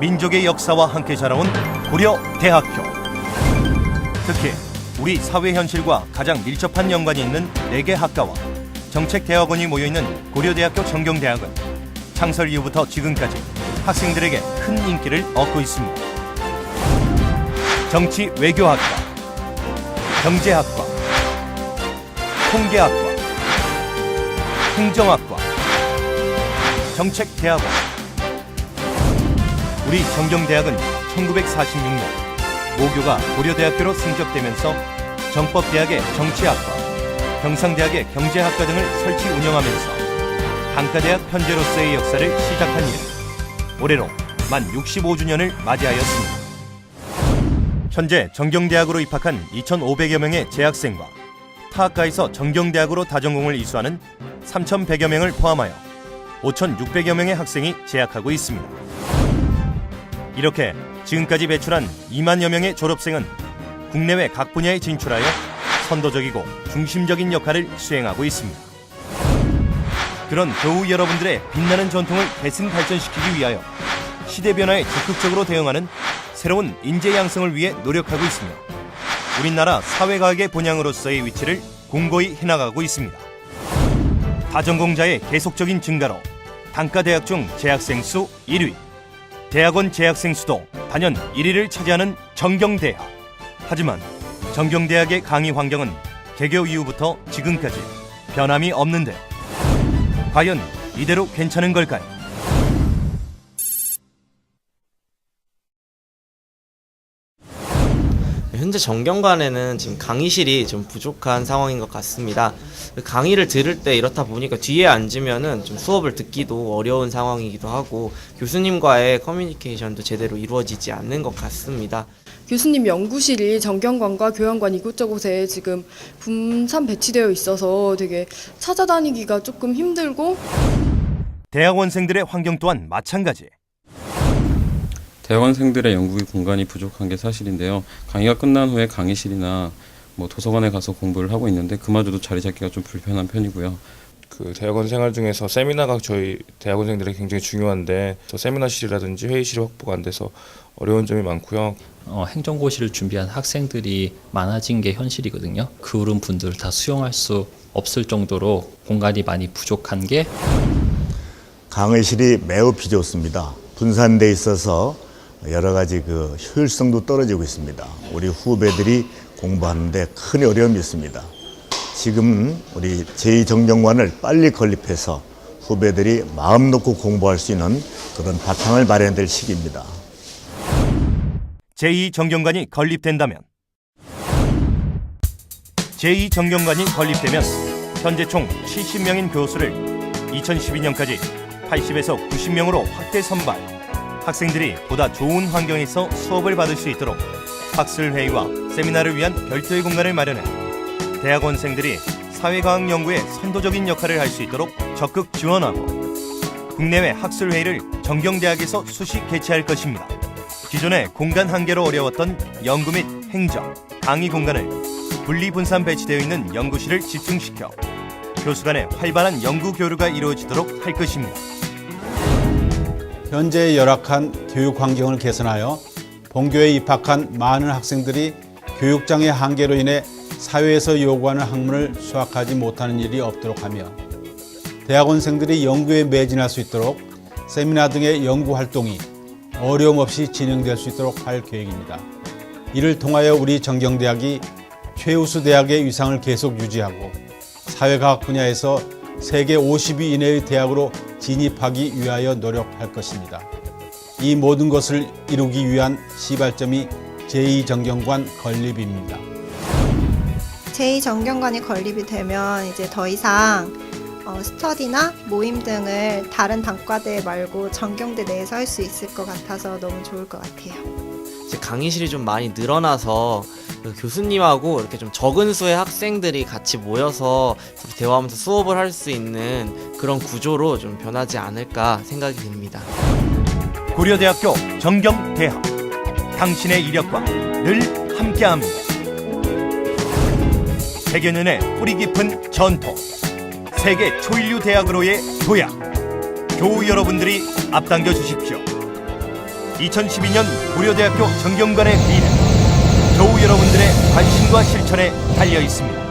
민족의 역사와 함께 자라온 고려 대학교. 특히 우리 사회 현실과 가장 밀접한 연관이 있는 네 개 학과와 정책 대학원이 모여 있는 고려대학교 정경대학은 창설 이후부터 지금까지 학생들에게 큰 인기를 얻고 있습니다. 정치 외교학과, 경제학과, 통계학과, 행정학과, 정책대학원. 우리 정경대학은 1946년 모교가 고려대학교로 승적되면서 정법대학의 정치학과, 경상대학의 경제학과 등을 설치 운영하면서 단과대학 현재로서의 역사를 시작한 이래 올해로 만 65주년을 맞이하였습니다. 현재 정경대학으로 입학한 2,500여 명의 재학생과 타학과에서 정경대학으로 다전공을 이수하는 3,100여 명을 포함하여 5,600여 명의 학생이 재학하고 있습니다. 이렇게 지금까지 배출한 2만여 명의 졸업생은 국내외 각 분야에 진출하여 선도적이고 중심적인 역할을 수행하고 있습니다. 그런 교우 여러분들의 빛나는 전통을 계승 발전시키기 위하여 시대 변화에 적극적으로 대응하는 새로운 인재 양성을 위해 노력하고 있으며 우리나라 사회과학의 본향으로서의 위치를 공고히 해나가고 있습니다. 다전공자의 계속적인 증가로 단과대학 중 재학생 수 1위, 대학원 재학생 수도 단연 1위를 차지하는 정경대학. 하지만 정경대학의 강의 환경은 개교 이후부터 지금까지 변함이 없는데 과연 이대로 괜찮은 걸까요? 현재 정경관에는 지금 강의실이 좀 부족한 상황인 것 같습니다. 강의를 들을 때 이렇다 보니까 뒤에 앉으면은 좀 수업을 듣기도 어려운 상황이기도 하고 교수님과의 커뮤니케이션도 제대로 이루어지지 않는 것 같습니다. 교수님 연구실이 정경관과 교양관 이곳저곳에 지금 분산 배치되어 있어서 되게 찾아다니기가 조금 힘들고 대학원생들의 환경 또한 마찬가지. 대학원생들의 연구 공간이 부족한 게 사실인데요. 강의가 끝난 후에 강의실이나 뭐 도서관에 가서 공부를 하고 있는데 그마저도 자리 잡기가 좀 불편한 편이고요. 그 대학원 생활 중에서 세미나가 저희 대학원생들에게 굉장히 중요한데 저 세미나실이라든지 회의실이 확보가 안 돼서 어려운 점이 많고요. 어, 행정고시를 준비한 학생들이 많아진 게 현실이거든요. 그런 분들 다 수용할 수 없을 정도로 공간이 많이 부족한 게 강의실이 매우 비좁습니다. 분산돼 있어서 여러 가지 그 효율성도 떨어지고 있습니다. 우리 후배들이 공부하는데 큰 어려움이 있습니다. 지금 우리 제2정경관을 빨리 건립해서 후배들이 마음 놓고 공부할 수 있는 그런 바탕을 마련될 시기입니다. 제2정경관이 건립된다면 제2정경관이 건립되면 현재 총 70명인 교수를 2012년까지 80에서 90명으로 확대 선발 학생들이 보다 좋은 환경에서 수업을 받을 수 있도록 학술 회의와 세미나를 위한 별도의 공간을 마련해 대학원생들이 사회과학 연구에 선도적인 역할을 할 수 있도록 적극 지원하고 국내외 학술 회의를 정경대학에서 수시 개최할 것입니다. 기존의 공간 한계로 어려웠던 연구 및 행정, 강의 공간을 분리 분산 배치되어 있는 연구실을 집중시켜 교수 간의 활발한 연구 교류가 이루어지도록 할 것입니다. 현재 열악한 교육 환경을 개선하여 본교에 입학한 많은 학생들이 교육장의 한계로 인해 사회에서 요구하는 학문을 수학하지 못하는 일이 없도록 하며 대학원생들이 연구에 매진할 수 있도록 세미나 등의 연구 활동이 어려움 없이 진행될 수 있도록 할 계획입니다. 이를 통하여 우리 정경대학이 최우수 대학의 위상을 계속 유지하고 사회과학 분야에서 세계 50위 이내의 대학으로 진입하기 위하여 노력할 것입니다. 이 모든 것을 이루기 위한 시발점이 제2정경관 건립입니다. 제2정경관이 건립이 되면 이제 더 이상 어, 스터디나 모임 등을 다른 단과대 말고 정경대 내에서 할 수 있을 것 같아서 너무 좋을 것 같아요. 이제 강의실이 좀 많이 늘어나서 그 교수님하고 이렇게 좀 적은 수의 학생들이 같이 모여서 대화하면서 수업을 할 수 있는 그런 구조로 좀 변하지 않을까 생각이 듭니다. 고려대학교 정경대학 당신의 이력과 늘 함께합니다. 100여 년의 뿌리 깊은 전통 세계 초일류 대학으로의 도약 교우 여러분들이 앞당겨 주십시오. 2012년 고려대학교 정경관의 미래 겨우 여러분들의 관심과 실천에 달려 있습니다.